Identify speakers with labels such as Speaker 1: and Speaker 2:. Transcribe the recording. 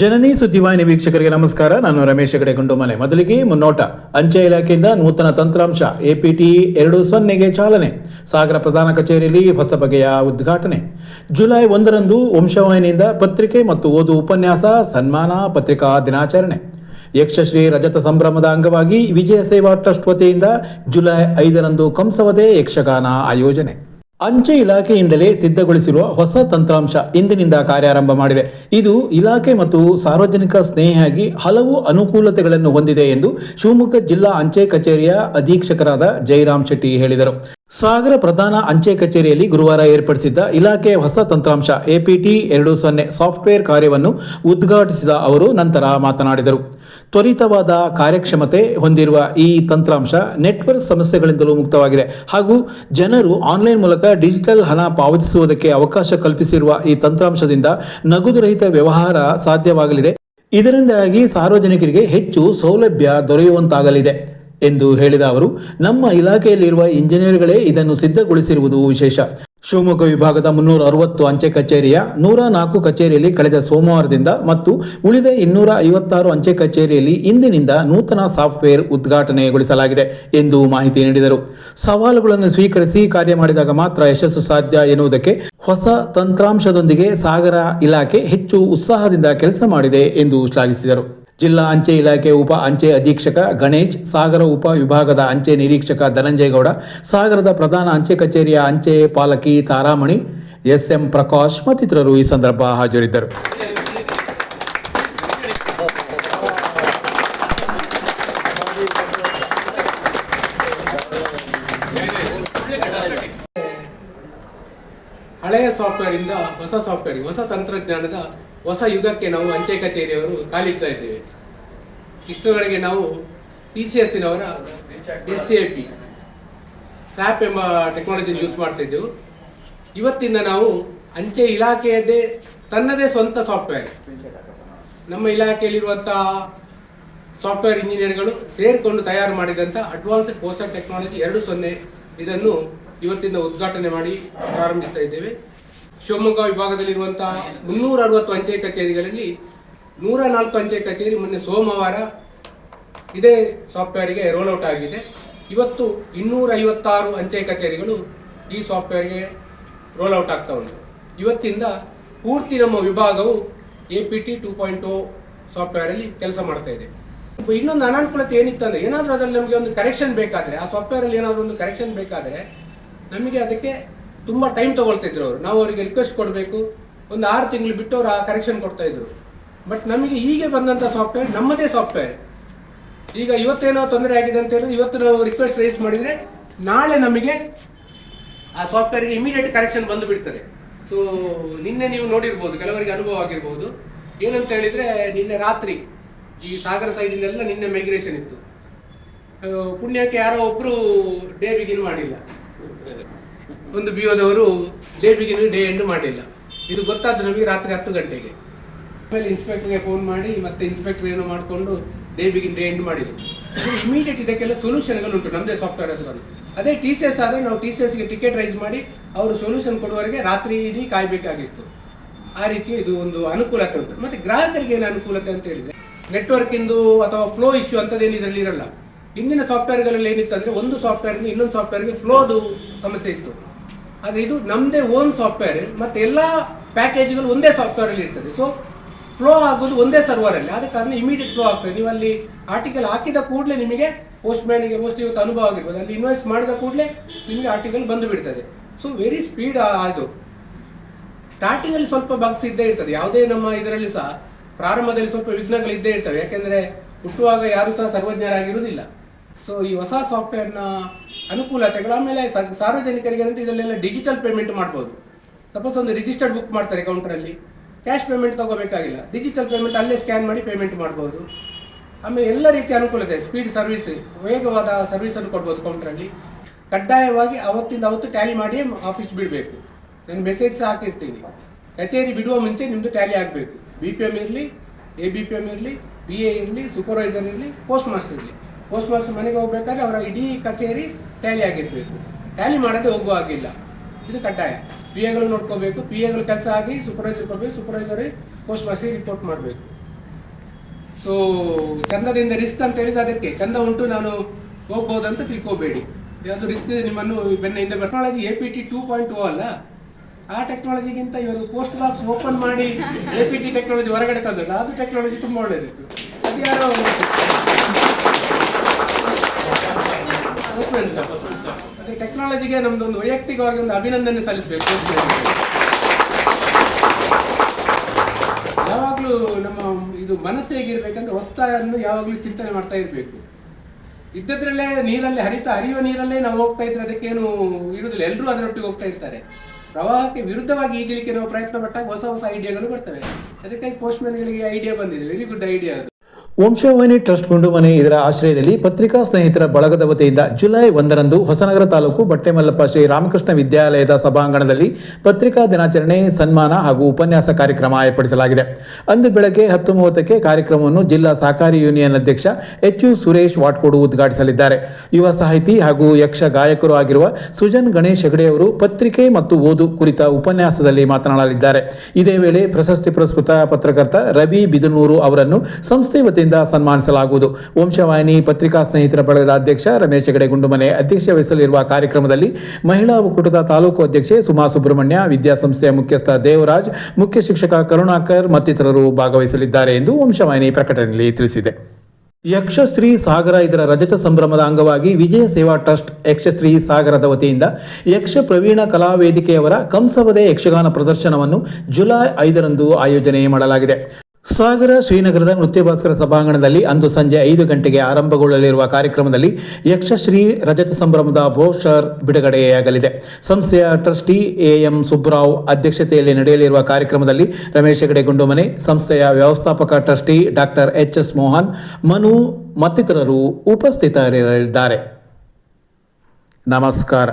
Speaker 1: ಜನನಿ ಸುದ್ದಿವಾಹಿನಿ ವೀಕ್ಷಕರಿಗೆ ನಮಸ್ಕಾರ. ನಾನು ರಮೇಶ್ ಹೆಗಡೆ ಗುಂಡುಮನೆ. ಮೊದಲಿಗೆ ಮುನ್ನೋಟ. ಅಂಚೆ ಇಲಾಖೆಯಿಂದ ನೂತನ ತಂತ್ರಾಂಶ ಎಪಿಟಿ ಎರಡು ಸೊನ್ನೆಗೆ ಚಾಲನೆ. ಸಾಗರ ಪ್ರಧಾನ ಕಚೇರಿಯಲ್ಲಿ ಹೊಸ ಬಗೆಯ ಉದ್ಘಾಟನೆ. ಜುಲೈ ಒಂದರಂದು ವಂಶವಾಹಿನಿಯಿಂದ ಪತ್ರಿಕೆ ಮತ್ತು ಓದು ಉಪನ್ಯಾಸ, ಸನ್ಮಾನ, ಪತ್ರಿಕಾ ದಿನಾಚರಣೆ. ಯಕ್ಷಶ್ರೀ ರಜತ ಸಂಭ್ರಮದ ಅಂಗವಾಗಿ ವಿಜಯ ಸೇವಾ ಟ್ರಸ್ಟ್ ವತಿಯಿಂದ ಜುಲೈ ಐದರಂದು ಕಂಸವದೆ ಯಕ್ಷಗಾನ ಆಯೋಜನೆ. ಅಂಚೆ ಇಲಾಖೆಯಿಂದಲೇ ಸಿದ್ಧಗೊಳಿಸಿರುವ ಹೊಸ ತಂತ್ರಾಂಶ ಇಂದಿನಿಂದ ಕಾರ್ಯಾರಂಭ ಮಾಡಿದೆ. ಇದು ಇಲಾಖೆ ಮತ್ತು ಸಾರ್ವಜನಿಕ ಸ್ನೇಹಿಯಾಗಿ ಹಲವು ಅನುಕೂಲತೆಗಳನ್ನು ಹೊಂದಿದೆ ಎಂದು ಶಿವಮೊಗ್ಗ ಜಿಲ್ಲಾ ಅಂಚೆ ಕಚೇರಿಯ ಅಧೀಕ್ಷಕರಾದ ಜೈರಾಮ್ ಶೆಟ್ಟಿ ಹೇಳಿದರು. ಸಾಗರ ಪ್ರಧಾನ ಅಂಚೆ ಕಚೇರಿಯಲ್ಲಿ ಗುರುವಾರ ಏರ್ಪಡಿಸಿದ್ದ ಇಲಾಖೆಯ ಹೊಸ ತಂತ್ರಾಂಶ ಎಪಿಟಿ ಎರಡು ಸೊನ್ನೆ ಸಾಫ್ಟ್ವೇರ್ ಕಾರ್ಯವನ್ನು ಉದ್ಘಾಟಿಸಿದ ಅವರು ನಂತರ ಮಾತನಾಡಿದರು. ತ್ವರಿತವಾದ ಕಾರ್ಯಕ್ಷಮತೆ ಹೊಂದಿರುವ ಈ ತಂತ್ರಾಂಶ ನೆಟ್ವರ್ಕ್ ಸಮಸ್ಯೆಗಳಿಂದಲೂ ಮುಕ್ತವಾಗಿದೆ ಹಾಗೂ ಜನರು ಆನ್ಲೈನ್ ಮೂಲಕ ಡಿಜಿಟಲ್ ಹಣ ಪಾವತಿಸುವುದಕ್ಕೆ ಅವಕಾಶ ಕಲ್ಪಿಸಿರುವ ಈ ತಂತ್ರಾಂಶದಿಂದ ನಗದುರಹಿತ ವ್ಯವಹಾರ ಸಾಧ್ಯವಾಗಲಿದೆ. ಇದರಿಂದಾಗಿ ಸಾರ್ವಜನಿಕರಿಗೆ ಹೆಚ್ಚು ಸೌಲಭ್ಯ ದೊರೆಯುವಂತಾಗಲಿದೆ. ಎಂದು ಹೇಳಿದ ಅವರು, ನಮ್ಮ ಇಲಾಖೆಯಲ್ಲಿರುವ ಇಂಜಿನಿಯರ್ಗಳೇ ಇದನ್ನು ಸಿದ್ಧಗೊಳಿಸಿರುವುದು ವಿಶೇಷ. ಶಿವಮೊಗ್ಗ ವಿಭಾಗದ ಮುನ್ನೂರ ಅರವತ್ತು ಅಂಚೆ ಕಚೇರಿಯ ನೂರ ನಾಲ್ಕು ಕಚೇರಿಯಲ್ಲಿ ಕಳೆದ ಸೋಮವಾರದಿಂದ ಮತ್ತು ಉಳಿದ ಇನ್ನೂರ ಐವತ್ತಾರು ಅಂಚೆ ಕಚೇರಿಯಲ್ಲಿ ಇಂದಿನಿಂದ ನೂತನ ಸಾಫ್ಟ್ವೇರ್ ಉದ್ಘಾಟನೆಗೊಳಿಸಲಾಗಿದೆ ಎಂದು ಮಾಹಿತಿ ನೀಡಿದರು. ಸವಾಲುಗಳನ್ನು ಸ್ವೀಕರಿಸಿ ಕಾರ್ಯ ಮಾಡಿದಾಗ ಮಾತ್ರ ಯಶಸ್ಸು ಸಾಧ್ಯ ಎನ್ನುವುದಕ್ಕೆ ಹೊಸ ತಂತ್ರಾಂಶದೊಂದಿಗೆ ಸಾಗರ ಇಲಾಖೆ ಹೆಚ್ಚು ಉತ್ಸಾಹದಿಂದ ಕೆಲಸ ಮಾಡಿದೆ ಎಂದು ಶ್ಲಾಘಿಸಿದರು. ಜಿಲ್ಲಾ ಅಂಚೆ ಇಲಾಖೆ ಉಪ ಅಂಚೆ ಅಧೀಕ್ಷಕ ಗಣೇಶ್, ಸಾಗರ ಉಪ ವಿಭಾಗದ ಅಂಚೆ ನಿರೀಕ್ಷಕ ಧನಂಜಯಗೌಡ, ಸಾಗರದ ಪ್ರಧಾನ ಅಂಚೆ ಕಚೇರಿಯ ಅಂಚೆ ಪಾಲಕಿ ತಾರಾಮಣಿ, ಎಸ್ಎಂ ಪ್ರಕಾಶ್ ಮತ್ತಿತರರು ಈ ಸಂದರ್ಭ ಹಾಜರಿದ್ದರು.
Speaker 2: ಹಳೆಯ ಸಾಫ್ಟ್ವೇರಿಂದ ಹೊಸ ಸಾಫ್ಟ್ವೇರ್ ಹೊಸ ತಂತ್ರಜ್ಞಾನದ ಹೊಸ ಯುಗಕ್ಕೆ ನಾವು ಅಂಚೆ ಕಚೇರಿಯವರು ಕಾಲಿಡ್ತಾ ಇದ್ದೇವೆ. ಇಷ್ಟರವರೆಗೆ ನಾವು ಟಿ ಸಿ ಎಸ್ಸಿನವರ ಎಸ್ ಎ ಪಿ ಸ್ಯಾಪ್ ಎಂಬ ಟೆಕ್ನಾಲಜಿ ಯೂಸ್ ಮಾಡ್ತಾ ಇದ್ದೆವು. ಇವತ್ತಿಂದ ನಾವು ಅಂಚೆ ಇಲಾಖೆಯದೇ ತನ್ನದೇ ಸ್ವಂತ ಸಾಫ್ಟ್ವೇರ್ ನಮ್ಮ ಇಲಾಖೆಯಲ್ಲಿರುವಂತಹ ಸಾಫ್ಟ್ವೇರ್ ಇಂಜಿನಿಯರ್ಗಳು ಸೇರಿಕೊಂಡು ತಯಾರು ಮಾಡಿದಂಥ ಅಡ್ವಾನ್ಸ್ಡ್ ಪೋಸ್ಟರ್ ಟೆಕ್ನಾಲಜಿ ಎರಡು ಸೊನ್ನೆ ಇದನ್ನು ಇವತ್ತಿಂದ ಉದ್ಘಾಟನೆ ಮಾಡಿ ಪ್ರಾರಂಭಿಸ್ತಾ ಇದ್ದೇವೆ. ಶಿವಮೊಗ್ಗ ವಿಭಾಗದಲ್ಲಿರುವಂತಹ ಮುನ್ನೂರ ಅರವತ್ತು ಅಂಚೆ ಕಚೇರಿಗಳಲ್ಲಿ ನೂರ ನಾಲ್ಕು ಅಂಚೆ ಕಚೇರಿ ಮೊನ್ನೆ ಸೋಮವಾರ ಇದೇ ರೋಲ್ ಔಟ್ ಆಗಿದೆ. ಇವತ್ತು ಇನ್ನೂರ ಐವತ್ತಾರು ಅಂಚೆ ಕಚೇರಿಗಳು ಈ ಸಾಫ್ಟ್ವೇರ್ಗೆ ರೋಲ್ಔಟ್ ಆಗ್ತಾ ಉಂಟು. ಇವತ್ತಿಂದ ಪೂರ್ತಿ ನಮ್ಮ ವಿಭಾಗವು A P T two point O ಸಾಫ್ಟ್ವೇರಲ್ಲಿ ಕೆಲಸ ಮಾಡ್ತಾ ಇದೆ. ಇನ್ನೊಂದು ಅನಾನುಕೂಲತೆ ಏನಿತ್ತಂದ್ರೆ ಏನಾದರೂ ಅದರಲ್ಲಿ ನಮಗೆ ಒಂದು ಕರೆಕ್ಷನ್ ಬೇಕಾದರೆ, ಆ ಸಾಫ್ಟ್ವೇರಲ್ಲಿ ಏನಾದರೂ ಒಂದು ಕರೆಕ್ಷನ್ ಬೇಕಾದರೆ ನಮಗೆ ಅದಕ್ಕೆ ತುಂಬ ಟೈಮ್ ತೊಗೊಳ್ತಿದ್ರು ಅವರು. ನಾವು ಅವರಿಗೆ ರಿಕ್ವೆಸ್ಟ್ ಕೊಡಬೇಕು. ಒಂದು ಆರು ತಿಂಗಳು ಬಿಟ್ಟು ಅವರು ಆ ಕರೆಕ್ಷನ್ ಕೊಡ್ತಾ ಇದ್ರು. ಬಟ್ ನಮಗೆ ಹೀಗೆ ಬಂದಂಥ ಸಾಫ್ಟ್ವೇರ್ ನಮ್ಮದೇ ಸಾಫ್ಟ್ವೇರ್ ಈಗ ಇವತ್ತೇನೋ ತೊಂದರೆ ಆಗಿದೆ ಅಂತ ಹೇಳಿದ್ರೆ ಇವತ್ತು ನಾವು ರಿಕ್ವೆಸ್ಟ್ ರೈಸ್ ಮಾಡಿದರೆ ನಾಳೆ ನಮಗೆ ಆ ಸಾಫ್ಟ್ವೇರ್ಗೆ ಇಮಿಡಿಯೇಟ್ ಕರೆಕ್ಷನ್ ಬಂದು ಬಿಡ್ತದೆ. ಸೊ ನಿನ್ನೆ ನೀವು ನೋಡಿರ್ಬೋದು, ಕೆಲವರಿಗೆ ಅನುಭವ ಆಗಿರ್ಬೋದು. ಏನಂತ ಹೇಳಿದರೆ ನಿನ್ನೆ ರಾತ್ರಿ ಈ ಸಾಗರ ಸೈಡಿಂದೆಲ್ಲ ನಿನ್ನೆ ಮೈಗ್ರೇಷನ್ ಇತ್ತು. ಪುಣ್ಯಕ್ಕೆ ಯಾರೋ ಒಬ್ಬರು ಡೇ ಬಿಗಿನ್ ಮಾಡಿಲ್ಲ. ಒಂದು ಬಿಯೋದವರು ಡೇ ಬಿಗಿನ್ ಡೇ ಎಂಡ್ ಮಾಡಿಲ್ಲ ಇದು ಗೊತ್ತಾದ್ದು ನಮಗೆ ರಾತ್ರಿ ಹತ್ತು ಗಂಟೆಗೆ. ಆಮೇಲೆ ಇನ್ಸ್ಪೆಕ್ಟರ್ಗೆ ಫೋನ್ ಮಾಡಿ, ಮತ್ತೆ ಇನ್ಸ್ಪೆಕ್ಟರ್ ಏನೋ ಮಾಡಿಕೊಂಡು ಡೇ ಬಿಗಿನ್ ಡೇ ಎಂಡ್ ಮಾಡಿದ್ರು. ಇಮಿಡಿಯೇಟ್ ಇದಕ್ಕೆಲ್ಲ ಸೊಲ್ಯೂಷನ್ಗಳು ಉಂಟು ನಮ್ಮದೇ ಸಾಫ್ಟ್ವೇರ್ ಅದು ಅದೇ ಟಿ ಸಿ ಎಸ್ ಆದರೆ ನಾವು ಟಿ ಸಿ ಎಸ್ಗೆ ಟಿಕೆಟ್ ರೈಸ್ ಮಾಡಿ, ಅವರು ಸೊಲ್ಯೂಷನ್ ಕೊಡುವವರೆಗೆ ರಾತ್ರಿ ಇಡೀ ಕಾಯಬೇಕಾಗಿತ್ತು. ಆ ರೀತಿ ಇದು ಒಂದು ಅನುಕೂಲತೆ ಉಂಟು. ಮತ್ತೆ ಗ್ರಾಹಕರಿಗೆ ಏನು ಅನುಕೂಲತೆ ಅಂತ ಹೇಳಿದ್ರೆ ನೆಟ್ವರ್ಕ್ ಇಂದು ಅಥವಾ ಫ್ಲೋ ಇಶ್ಯೂ ಅಂಥದ್ದೇನು ಇದರಲ್ಲಿ ಇರಲ್ಲ. ಹಿಂದಿನ ಸಾಫ್ಟ್ವೇರ್ಗಳಲ್ಲಿ ಏನಿತ್ತು ಅಂದ್ರೆ ಒಂದು ಸಾಫ್ಟ್ವೇರಿಂದ ಇನ್ನೊಂದು ಸಾಫ್ಟ್ವೇರ್ಗೆ ಫ್ಲೋದು ಸಮಸ್ಯೆ ಇತ್ತು. ಆದರೆ ಇದು ನಮ್ಮದೇ ಓನ್ ಸಾಫ್ಟ್ವೇರ್ ಮತ್ತು ಎಲ್ಲ ಪ್ಯಾಕೇಜ್ಗಳು ಒಂದೇ ಸಾಫ್ಟ್ವೇರಲ್ಲಿ ಇರ್ತದೆ. ಸೊ ಫ್ಲೋ ಆಗೋದು ಒಂದೇ ಸರ್ವರಲ್ಲಿ ಆದ ಕಾರಣ ಇಮಿಡಿಯೇಟ್ ಫ್ಲೋ ಆಗ್ತದೆ. ನೀವು ಅಲ್ಲಿ ಆರ್ಟಿಕಲ್ ಹಾಕಿದ ಕೂಡಲೇ ನಿಮಗೆ ಪೋಸ್ಟ್ ಮ್ಯಾನಿಗೆ ಇವತ್ತು ಅನುಭವ ಆಗಿರ್ಬೋದು. ಅಲ್ಲಿ ಇನ್ವೆಸ್ಟ್ ಮಾಡಿದ ಕೂಡಲೇ ನಿಮಗೆ ಆರ್ಟಿಕಲ್ ಬಂದು ಬಿಡ್ತದೆ. ಸೊ ವೆರಿ ಸ್ಪೀಡ್ ಅದು ಸ್ಟಾರ್ಟಿಂಗಲ್ಲಿ ಸ್ವಲ್ಪ ಬಗ್ಸ್ ಇದ್ದೇ ಇರ್ತದೆ. ಯಾವುದೇ ನಮ್ಮ ಇದರಲ್ಲಿ ಸಹ ಪ್ರಾರಂಭದಲ್ಲಿ ಸ್ವಲ್ಪ ವಿಘ್ನಗಳು ಇದ್ದೇ ಇರ್ತವೆ. ಯಾಕೆಂದರೆ ಹುಟ್ಟುವಾಗ ಯಾರೂ ಸಹ ಸರ್ವಜ್ಞರಾಗಿರುವುದಿಲ್ಲ. ಸೊ ಈ ಹೊಸ ಸಾಫ್ಟ್ವೇರ್ನ ಅನುಕೂಲತೆಗಳು, ಆಮೇಲೆ ಸಾರ್ವಜನಿಕರಿಗೆ ಏನಂತ ಇದರಲ್ಲೆಲ್ಲ ಡಿಜಿಟಲ್ ಪೇಮೆಂಟ್ ಮಾಡ್ಬೋದು. ಸಪೋಸ್ ಒಂದು ರಿಜಿಸ್ಟರ್ಡ್ ಬುಕ್ ಮಾಡ್ತಾರೆ ಕೌಂಟ್ರಲ್ಲಿ ಕ್ಯಾಶ್ ಪೇಮೆಂಟ್ ತಗೋಬೇಕಾಗಿಲ್ಲ. ಡಿಜಿಟಲ್ ಪೇಮೆಂಟ್ ಅಲ್ಲೇ ಸ್ಕ್ಯಾನ್ ಮಾಡಿ ಪೇಮೆಂಟ್ ಮಾಡ್ಬೋದು. ಆಮೇಲೆ ಎಲ್ಲ ರೀತಿಯ ಅನುಕೂಲತೆ ಸ್ಪೀಡ್ ಸರ್ವಿಸ್ ವೇಗವಾದ ಸರ್ವಿಸನ್ನು ಕೊಡ್ಬೋದು ಕೌಂಟ್ರಲ್ಲಿ ಕಡ್ಡಾಯವಾಗಿ ಅವತ್ತಿಂದ ಅವತ್ತು ಟ್ಯಾಲಿ ಮಾಡಿ ಆಫೀಸ್ ಬಿಡಬೇಕು. ನಾನು ಮೆಸೇಜ್ ಸಹ ಹಾಕಿರ್ತೀನಿ ಕಚೇರಿ ಬಿಡುವ ಮುಂಚೆ ನಿಮ್ಮದು ಟ್ಯಾಲಿ ಆಗಬೇಕು. ಬಿ ಪಿ ಎಂ ಇರಲಿ ಎ ಬಿ ಪಿ ಎಂ ಇರಲಿ ಬಿ ಎ ಇರಲಿ ಸೂಪರ್ವೈಸರ್ ಇರಲಿ ಪೋಸ್ಟ್ ಮಾಸ್ಟರ್ ಇರಲಿ. ಪೋಸ್ಟ್ ಮಾಸ್ಟರ್ ಮನೆಗೆ ಹೋಗ್ಬೇಕಾದ್ರೆ ಅವರ ಇಡೀ ಕಚೇರಿ ಟ್ಯಾಲಿ ಆಗಿರಬೇಕು. ಟ್ಯಾಲಿ ಮಾಡದೆ ಹೋಗುವ ಹಾಗಿಲ್ಲ. ಇದು ಕಡ್ಡಾಯ. ಪಿ ಎಗಳು ನೋಡ್ಕೋಬೇಕು ಪಿ ಎಗಳು ಕೆಲಸ ಆಗಿ ಸೂಪರ್ವೈಸರ್ ಕೊಡಬೇಕು ಸೂಪರ್ವೈಸರ್ ಪೋಸ್ಟ್ ಮಾಸ್ಟರ್ ರಿಪೋರ್ಟ್ ಮಾಡಬೇಕು. ಸೊ ಚಂದದಿಂದ ರಿಸ್ಕ್ ಅಂತ ಹೇಳಿದ ಅದಕ್ಕೆ. ಚಂದ ಉಂಟು, ನಾನು ಹೋಗ್ಬೋದು ಅಂತ ತಿಳ್ಕೋಬೇಡಿ. ಯಾವುದು ರಿಸ್ಕ್ ನಿಮ್ಮನ್ನು ಬೆನ್ನ ಹಿಂದೆ technology A P T two point two ಅಲ್ಲ? ಆ ಟೆಕ್ನಾಲಜಿಗಿಂತ ಇವರು ಪೋಸ್ಟ್ ಬಾಕ್ಸ್ ಓಪನ್ ಮಾಡಿ ಎ ಪಿ ಟಿ ಟೆಕ್ನಾಲಜಿ ಹೊರಗಡೆ ತಂದಲ್ಲ ಅದು ಟೆಕ್ನಾಲಜಿ ತುಂಬ ಒಳ್ಳೆಯದಿತ್ತು ಅದು ಯಾರೋ ಅದೇ ಟೆಕ್ನಾಲಜಿಗೆ ನಮ್ದೊಂದು ವೈಯಕ್ತಿಕವಾಗಿ ಒಂದು ಅಭಿನಂದನೆ ಸಲ್ಲಿಸಬೇಕು ಯಾವಾಗಲೂ ನಮ್ಮ ಇದು ಮನಸ್ಸು ಹೇಗಿರ್ಬೇಕಂದ್ರೆ ಹೊಸ್ತಾಯನ್ನು ಯಾವಾಗಲೂ ಚಿಂತನೆ ಮಾಡ್ತಾ ಇರಬೇಕು. ಇದ್ದದ್ರಲ್ಲೇ ನೀರಲ್ಲೇ ಹರಿತಾ ಹರಿಯುವ ನೀರಲ್ಲೇ ನಾವು ಹೋಗ್ತಾ ಇದ್ರೆ ಅದಕ್ಕೇನು ಇರುವುದಿಲ್ಲ ಎಲ್ಲರೂ ಅದರೊಟ್ಟಿಗೆ ಹೋಗ್ತಾ ಇರ್ತಾರೆ. ಪ್ರವಾಹಕ್ಕೆ ವಿರುದ್ಧವಾಗಿ ಈಜಲಿಕ್ಕೆ ನಾವು ಪ್ರಯತ್ನ ಪಟ್ಟಾಗ ಹೊಸ ಹೊಸ ಐಡಿಯಾಗಳು ಬರ್ತವೆ. ಅದಕ್ಕಾಗಿ ಪೋಸ್ಟ್ಮನ್ಗಳಿಗೆ ಐಡಿಯಾ ಬಂದಿದೆ. Very good idea
Speaker 1: Vamshavahini trust Gundumane ಇದರ ಆಶ್ರಯದಲ್ಲಿ ಪತ್ರಿಕಾ ಸ್ನೇಹಿತರ ಬಳಗದ ವತಿಯಿಂದ ಜುಲೈ ಒಂದರಂದು ಹೊಸನಗರ ತಾಲೂಕು ಬಟ್ಟೆಮಲ್ಲಪ್ಪ ಶ್ರೀ ರಾಮಕೃಷ್ಣ ವಿದ್ಯಾಲಯದ ಸಭಾಂಗಣದಲ್ಲಿ ಪತ್ರಿಕಾ ದಿನಾಚರಣೆ, ಸನ್ಮಾನ ಹಾಗೂ ಉಪನ್ಯಾಸ ಕಾರ್ಯಕ್ರಮ ಏರ್ಪಡಿಸಲಾಗಿದೆ. ಅಂದು ಬೆಳಗ್ಗೆ ಹತ್ತು ಮೂವತ್ತಕ್ಕೆ ಕಾರ್ಯಕ್ರಮವನ್ನು ಜಿಲ್ಲಾ ಸಹಕಾರಿ ಯೂನಿಯನ್ ಅಧ್ಯಕ್ಷ ಎಚ್ ಯು ಸುರೇಶ್ ವಾಟ್ಕೋಡು ಉದ್ಘಾಟಿಸಲಿದ್ದಾರೆ. ಯುವ ಸಾಹಿತಿ ಹಾಗೂ ಯಕ್ಷ ಗಾಯಕರು ಆಗಿರುವ ಸುಜನ್ ಗಣೇಶ್ ಹೆಗಡೆ ಅವರು ಪತ್ರಿಕೆ ಮತ್ತು ಓದು ಕುರಿತ ಉಪನ್ಯಾಸದಲ್ಲಿ ಮಾತನಾಡಲಿದ್ದಾರೆ. ಇದೇ ವೇಳೆ ಪ್ರಶಸ್ತಿ ಪುರಸ್ಕೃತ ಪತ್ರಕರ್ತ ರವಿ ಬಿದನೂರು ಅವರನ್ನು ಸಂಸ್ಥೆ ವತಿಯಿಂದ ಸನ್ಮಾನಿಸಲಾಗುವುದು. ವಂಶವಾಹಿನಿ, ಪತ್ರಿಕಾ ಸ್ನೇಹಿತರ ಬಳಗದ ಅಧ್ಯಕ್ಷ ರಮೇಶ್ ಹೆಗಡೆ ಗುಂಡುಮನೆ ಅಧ್ಯಕ್ಷ ವಹಿಸಲಿರುವ ಕಾರ್ಯಕ್ರಮದಲ್ಲಿ ಮಹಿಳಾ ಒಕ್ಕೂಟದ ತಾಲೂಕು ಅಧ್ಯಕ್ಷೆ ಸುಮಾ ಸುಬ್ರಹ್ಮಣ್ಯ, ವಿದ್ಯಾಸಂಸ್ಥೆಯ ಮುಖ್ಯಸ್ಥ ದೇವರಾಜ್, ಮುಖ್ಯ ಶಿಕ್ಷಕ ಕರುಣಾಕರ್ ಮತ್ತಿತರರು ಭಾಗವಹಿಸಲಿದ್ದಾರೆ ಎಂದು ವಂಶವಾಹಿನಿ ಪ್ರಕಟಣೆಯಲ್ಲಿ ತಿಳಿಸಿದೆ. ಯಕ್ಷಶ್ರೀ ಸಾಗರ ಇದರ ರಜತ ಸಂಭ್ರಮದ ಅಂಗವಾಗಿ ವಿಜಯ ಸೇವಾ ಟ್ರಸ್ಟ್ ಯಕ್ಷಶ್ರೀ ಸಾಗರದ ವತಿಯಿಂದ ಯಕ್ಷ ಪ್ರವೀಣ ಕಲಾ ವೇದಿಕೆಯವರ ಕಂಸವದೆ ಯಕ್ಷಗಾನ ಪ್ರದರ್ಶನವನ್ನು ಜುಲೈ ಐದರಂದು ಆಯೋಜನೆ ಮಾಡಲಾಗಿದೆ. ಸಾಗರ ಶ್ರೀನಗರದ ನೃತ್ಯ ಭಾಸ್ಕರ ಸಭಾಂಗಣದಲ್ಲಿ ಅಂದು ಸಂಜೆ ಐದು ಗಂಟೆಗೆ ಆರಂಭಗೊಳ್ಳಲಿರುವ ಕಾರ್ಯಕ್ರಮದಲ್ಲಿ ಯಕ್ಷಶ್ರೀ ರಜತ ಸಂಭ್ರಮದ ಬ್ರೋಷರ್ ಬಿಡುಗಡೆಯಾಗಲಿದೆ. ಸಂಸ್ಥೆಯ ಟ್ರಸ್ಟಿ ಎಎಂ ಸುಬ್ಬರಾವ್ ಅಧ್ಯಕ್ಷತೆಯಲ್ಲಿ ನಡೆಯಲಿರುವ ಕಾರ್ಯಕ್ರಮದಲ್ಲಿ ರಮೇಶ್ ಹೆಗಡೆ ಗುಂಡುಮನೆ, ಸಂಸ್ಥೆಯ ವ್ಯವಸ್ಥಾಪಕ trustee doctor H S Mohan, Manu ಮತ್ತಿತರರು ಉಪಸ್ಥಿತರಿರಲಿದ್ದಾರೆ. ನಮಸ್ಕಾರ.